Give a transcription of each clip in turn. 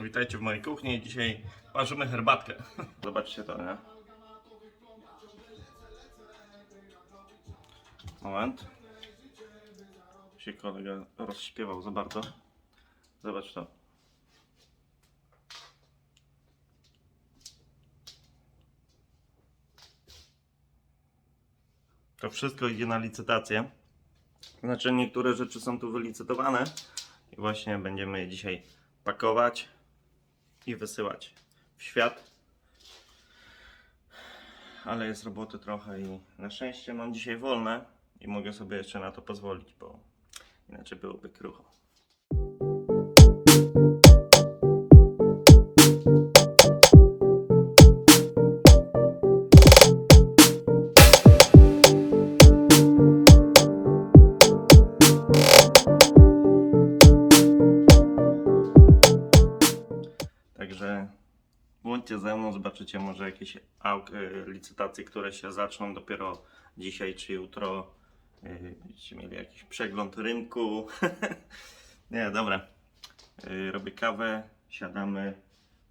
Witajcie w mojej kuchni. Dzisiaj parzymy herbatkę. Zobaczcie to, nie? Moment. Się kolega rozśpiewał za bardzo. Zobacz to. To wszystko idzie na licytację. Znaczy niektóre rzeczy są tu wylicytowane i właśnie będziemy je dzisiaj pakować i wysyłać w świat. Ale jest roboty trochę i na szczęście mam dzisiaj wolne i mogę sobie jeszcze na to pozwolić, bo inaczej byłoby krucho. Zobaczycie może jakieś y, licytacje, które się zaczną dopiero dzisiaj czy jutro. Y, Będziecie mieli jakiś przegląd rynku. Nie, dobra. Y, Robię kawę, siadamy.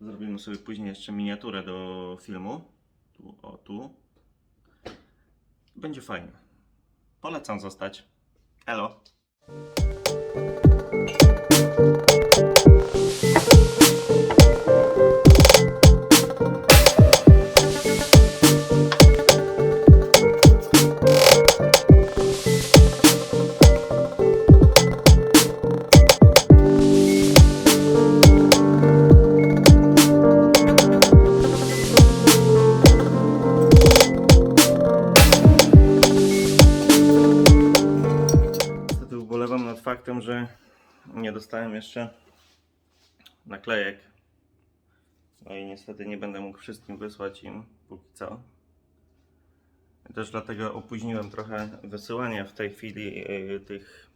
Zrobimy sobie później jeszcze miniaturę do filmu. Tu, o tu. Będzie fajnie. Polecam zostać. Elo. Dostałem jeszcze naklejek. No i niestety nie będę mógł wszystkim wysłać im póki co. Też dlatego opóźniłem trochę wysyłanie w tej chwili yy, tych,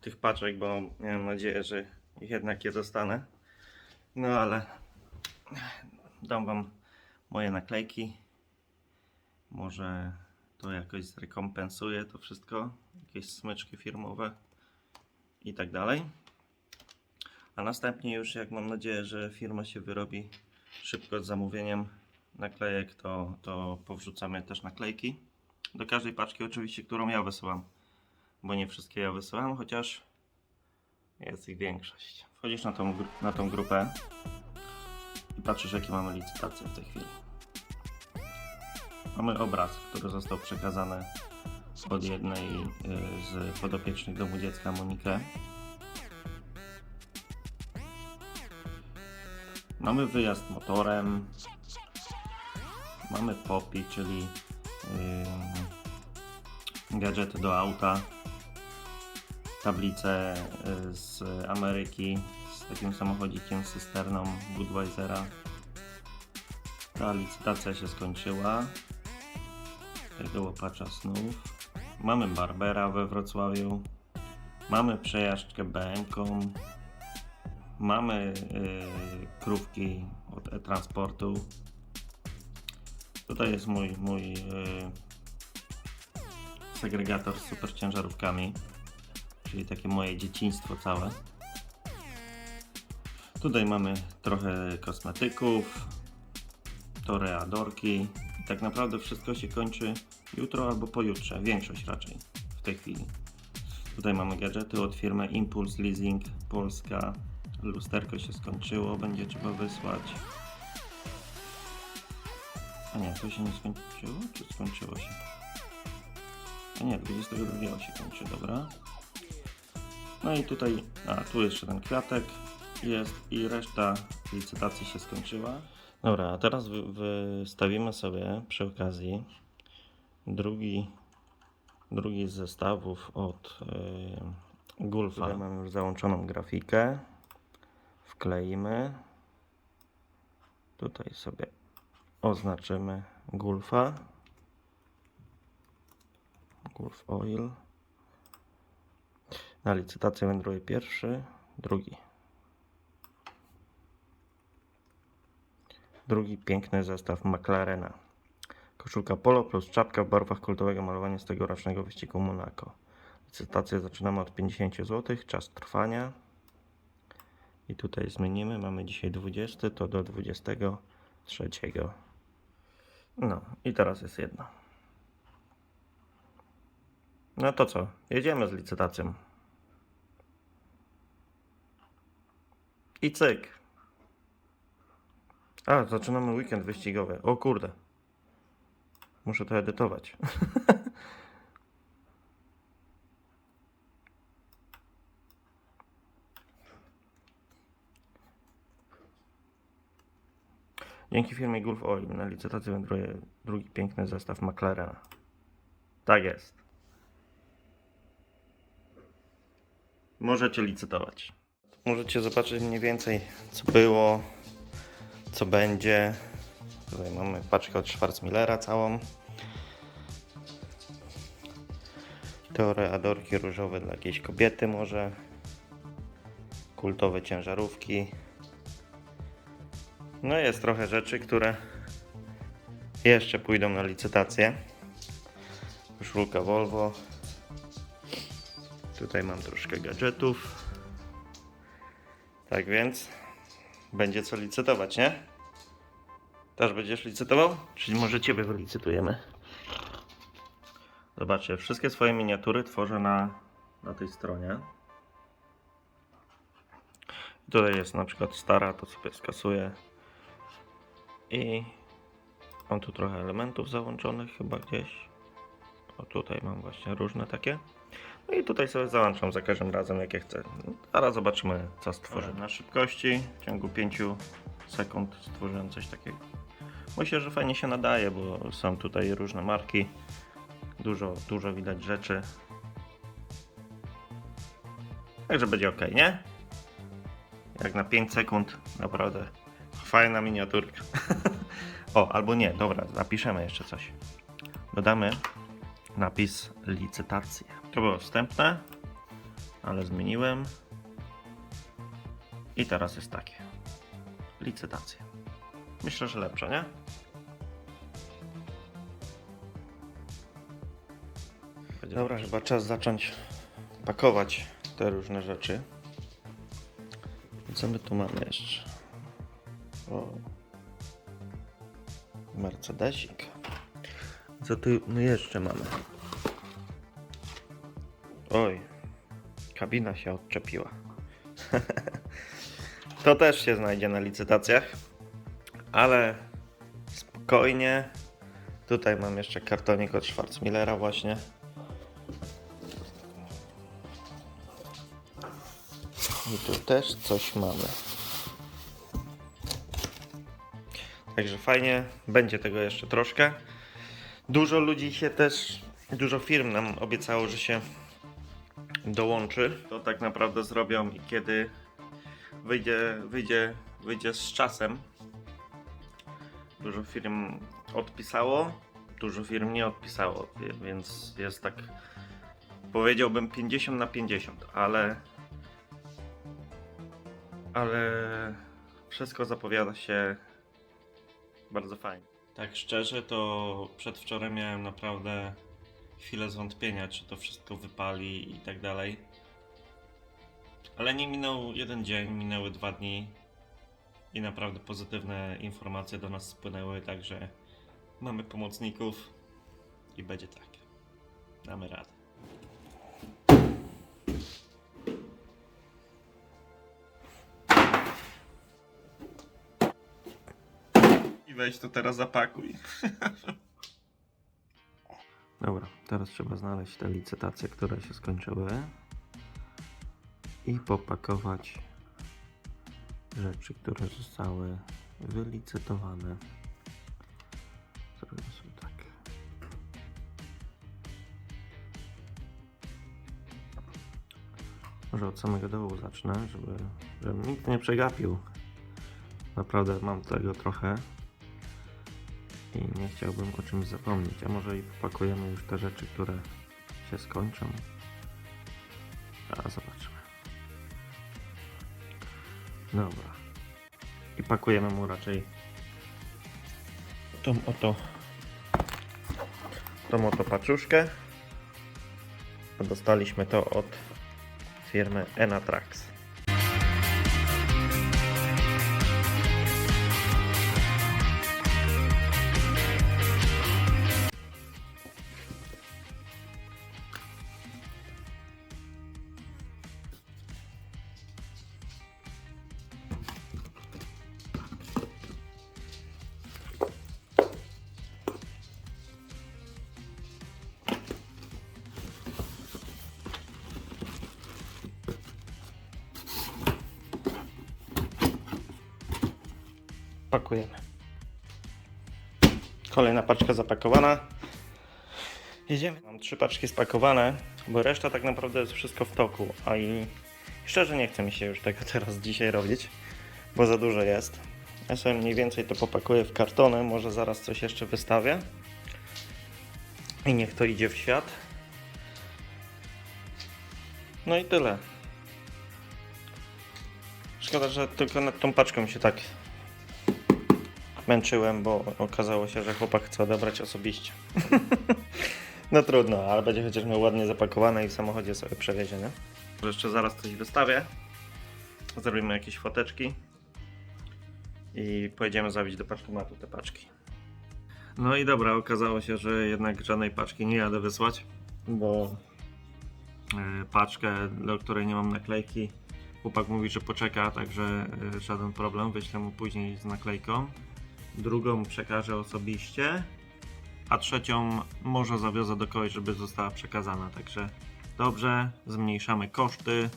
tych paczek, bo miałem nadzieję, że jednak je dostanę. No ale dam Wam moje naklejki. Może to jakoś zrekompensuje to wszystko. Jakieś smyczki firmowe i tak dalej. A następnie już jak mam nadzieję, że firma się wyrobi szybko z zamówieniem naklejek, to, to powrzucamy też naklejki. Do każdej paczki oczywiście, którą ja wysyłam. Bo nie wszystkie ja wysyłam, chociaż jest ich większość. Wchodzisz na tą, na tą grupę i patrzysz jakie mamy licytacje w tej chwili. Mamy obraz, który został przekazany od jednej y, z podopiecznych domu dziecka Monikę. Mamy wyjazd motorem. Mamy popi, czyli yy, gadżety do auta. Tablice y, z Ameryki z takim samochodzikiem cysterną Budweisera. Ta licytacja się skończyła tego łapacza snów. Mamy Barbera we Wrocławiu. Mamy przejażdżkę BM-ką. Mamy yy, krówki od e-transportu. Tutaj jest mój, mój yy, segregator z super ciężarówkami, czyli takie moje dzieciństwo całe. Tutaj mamy trochę kosmetyków, toreadorki. I tak naprawdę wszystko się kończy jutro albo pojutrze, większość raczej w tej chwili. Tutaj mamy gadżety od firmy Impulse Leasing Polska. Lusterko się skończyło, będzie trzeba wysłać. A nie, to się nie skończyło, czy skończyło się? A nie, 22 się kończy, dobra. No i tutaj, a tu jeszcze ten kwiatek jest i reszta licytacji się skończyła. Dobra, a teraz wy- wystawimy sobie przy okazji drugi, drugi z zestawów od yy, Gulfa. Tutaj mamy już załączoną grafikę. Wkleimy. Tutaj sobie oznaczymy Gulfa. Gulf Oil. Na licytację wędruje pierwszy, drugi. Drugi piękny zestaw McLarena. Koszulka polo plus czapka w barwach kultowego malowania z tegorocznego wyścigu Monaco. Licytację zaczynamy od 50 zł, czas trwania. I tutaj zmienimy, mamy dzisiaj 20, to do 23. No i teraz jest jedno. No to co? Jedziemy z licytacją. I cyk. A, zaczynamy weekend wyścigowy. O kurde. Muszę to edytować. Dzięki firmie Gulf Oil na licytację wędruje drugi piękny zestaw McLarena. Tak jest. Możecie licytować. Możecie zobaczyć mniej więcej co było, co będzie. Tutaj mamy paczkę od Schwarzmillera całą. Toreadorki różowe dla jakiejś kobiety może. Kultowe ciężarówki. No jest trochę rzeczy, które jeszcze pójdą na licytację. Koszulka Volvo. Tutaj mam troszkę gadżetów. Tak więc będzie co licytować, nie? Też będziesz licytował? Czyli może Ciebie wylicytujemy. Zobaczcie, wszystkie swoje miniatury tworzę na, na tej stronie. Tutaj jest na przykład stara, to sobie skasuję. I mam tu trochę elementów załączonych chyba gdzieś. O tutaj mam właśnie różne takie. No i tutaj sobie załączam za każdym razem jakie chcę. No, Zaraz zobaczymy co stworzę. Na szybkości w ciągu 5 sekund stworzyłem coś takiego. Myślę, że fajnie się nadaje, bo są tutaj różne marki. Dużo, dużo widać rzeczy. Także będzie ok, nie? Jak na 5 sekund, naprawdę fajna miniaturka. o, albo nie, dobra, zapiszemy jeszcze coś. Dodamy napis licytacje. To było wstępne, ale zmieniłem. I teraz jest takie. Licytacje. Myślę, że lepsze, nie? Dobra, chyba czas zacząć pakować te różne rzeczy. Co my tu mamy jeszcze? O. Mercedesik. Co tu my jeszcze mamy? Oj, kabina się odczepiła. to też się znajdzie na licytacjach, ale spokojnie. Tutaj mam jeszcze kartonik od Schwarzmillera właśnie. I tu też coś mamy. Także fajnie, będzie tego jeszcze troszkę. Dużo ludzi się też, dużo firm nam obiecało, że się dołączy. To tak naprawdę zrobią i kiedy wyjdzie, wyjdzie, wyjdzie z czasem. Dużo firm odpisało, dużo firm nie odpisało, więc jest tak powiedziałbym 50 na 50, ale ale wszystko zapowiada się bardzo fajnie. Tak szczerze, to przedwczoraj miałem naprawdę chwilę zwątpienia, czy to wszystko wypali i tak dalej. Ale nie minął jeden dzień, minęły dwa dni i naprawdę pozytywne informacje do nas spłynęły, także mamy pomocników i będzie tak. Damy radę. weź to teraz zapakuj. Dobra, teraz trzeba znaleźć te licytacje, które się skończyły i popakować rzeczy, które zostały wylicytowane. Sobie tak. Może od samego dołu zacznę, żeby, żeby nikt nie przegapił. Naprawdę mam tego trochę. I nie chciałbym o czymś zapomnieć. A może i popakujemy już te rzeczy, które się skończą. A zobaczymy. Dobra. I pakujemy mu raczej tą oto tą oto paczuszkę. Dostaliśmy to od firmy Enatrax. Pakujemy. Kolejna paczka zapakowana. Jedziemy. Mam trzy paczki spakowane, bo reszta tak naprawdę jest wszystko w toku, a i szczerze nie chce mi się już tego teraz dzisiaj robić, bo za dużo jest. Ja sobie mniej więcej to popakuję w kartony, może zaraz coś jeszcze wystawię. I niech to idzie w świat. No i tyle. Szkoda, że tylko nad tą paczką się tak męczyłem, bo okazało się, że chłopak chce odebrać osobiście. no trudno, ale będzie chociaż miał ładnie zapakowane i w samochodzie sobie przewiezie, nie? Jeszcze zaraz coś wystawię. Zrobimy jakieś foteczki i pojedziemy zabić do paczkomatu te paczki. No i dobra, okazało się, że jednak żadnej paczki nie jadę wysłać, bo e, paczkę, do której nie mam naklejki, chłopak mówi, że poczeka, także e, żaden problem, wyślę mu później z naklejką. Drugą przekażę osobiście, a trzecią może zawiozę do kogoś, żeby została przekazana, także dobrze, zmniejszamy koszty,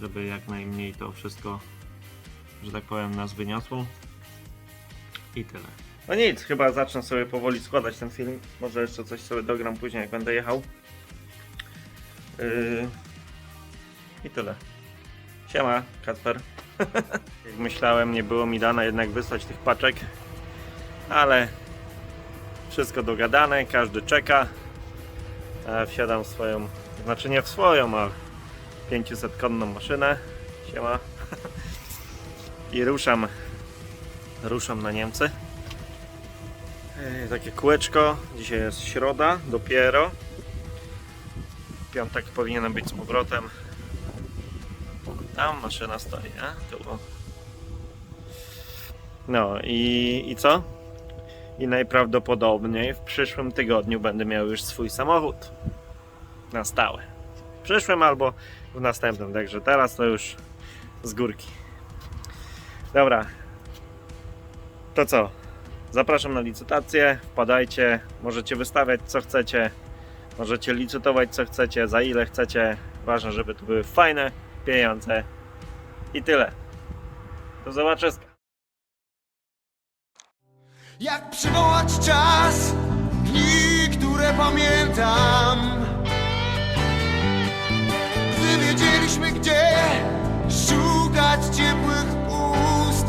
żeby jak najmniej to wszystko, że tak powiem, nas wyniosło. I tyle. No nic, chyba zacznę sobie powoli składać ten film. Może jeszcze coś sobie dogram później, jak będę jechał. Yy... I tyle. Siema, Kacper. jak myślałem, nie było mi dane jednak wysłać tych paczek, ale wszystko dogadane, każdy czeka. Wsiadam w swoją, znaczy nie w swoją, a 500 konną maszynę. Siema. I ruszam, ruszam na Niemcy. Yy, Takie kółeczko. Dzisiaj jest środa, dopiero. Piątek powinienem być z powrotem. Tam maszyna stoi, nie? Tu. No i, i co? I najprawdopodobniej w przyszłym tygodniu będę miał już swój samochód. Na stałe. W przyszłym albo w następnym, także teraz to już z górki. Dobra. To co? Zapraszam na licytację, wpadajcie, możecie wystawiać co chcecie, możecie licytować co chcecie, za ile chcecie. Ważne, żeby to były fajne pieniądze. I tyle. Do zobaczyska. Jak przywołać czas, dni, które pamiętam. Gdy wiedzieliśmy gdzie szukać ciepłych ust.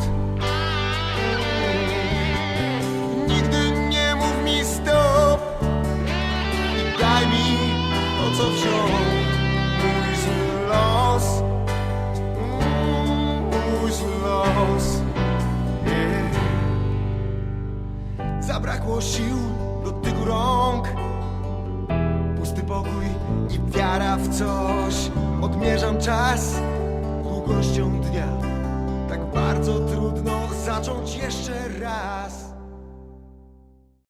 Nigdy nie mów mi stop. Daj mi to co wziął Zabrakło sił do tygu rąk. Pusty pokój i wiara w coś. Odmierzam czas długością dnia. Tak bardzo trudno zacząć jeszcze raz